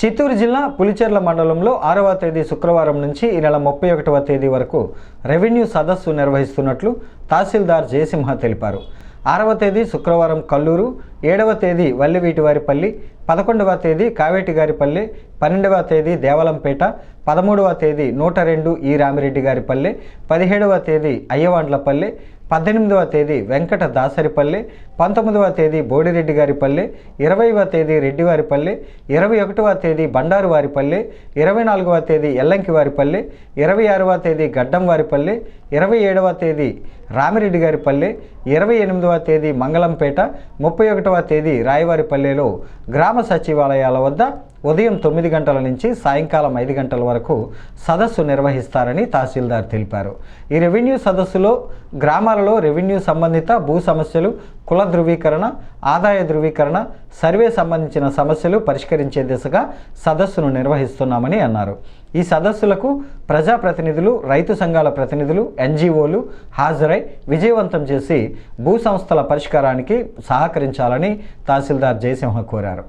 చిత్తూరు జిల్లా పులిచెర్ల మండలంలో ఆరవ తేదీ శుక్రవారం నుంచి ఈ నెల ముప్పై ఒకటవ తేదీ వరకు రెవెన్యూ సదస్సు నిర్వహిస్తున్నట్లు తహసీల్దార్ జయసింహ తెలిపారు. ఆరవ తేదీ శుక్రవారం కల్లూరు ఏడవ తేదీ వల్లివీటివారిపల్లి పదకొండవ తేదీ కావేటిగారిపల్లి పన్నెండవ తేదీ దేవలంపేట పదమూడవ తేదీ నూట రెండు ఈ రామిరెడ్డి గారిపల్లె పదిహేడవ తేదీ అయ్యవాండ్లపల్లె పద్దెనిమిదవ తేదీ వెంకట దాసరిపల్లె పంతొమ్మిదవ తేదీ బోడిరెడ్డి గారిపల్లె ఇరవైవ తేదీ రెడ్డివారిపల్లె ఇరవై ఒకటవ తేదీ బండారు వారిపల్లి ఇరవై నాలుగవ తేదీ ఎల్లంకి వారిపల్లె ఇరవై ఆరవ తేదీ గడ్డం వారిపల్లె ఇరవై ఏడవ తేదీ రామిరెడ్డి గారిపల్లె ఇరవై ఎనిమిదవ తేదీ మంగళంపేట ముప్పై ఒకటవ తేదీ రాయవారిపల్లెలో గ్రామ సచివాలయాల వద్ద ఉదయం తొమ్మిది గంటల నుంచి సాయంకాలం ఐదు గంటల వరకు సదస్సు నిర్వహిస్తారని తహసీల్దార్ తెలిపారు. ఈ రెవెన్యూ సదస్సులో గ్రామాలలో రెవెన్యూ సంబంధిత భూ సమస్యలు కుల ధృవీకరణ ఆదాయ ధృవీకరణ సర్వే సంబంధించిన సమస్యలు పరిష్కరించే దిశగా సదస్సును నిర్వహిస్తున్నామని అన్నారు. ఈ సదస్సులకు ప్రజాప్రతినిధులు రైతు సంఘాల ప్రతినిధులు ఎన్జిఓలు హాజరై విజయవంతం చేసి భూ సంస్థల పరిష్కారానికి సహకరించాలని తహసీల్దార్ జయసింహ కోరారు.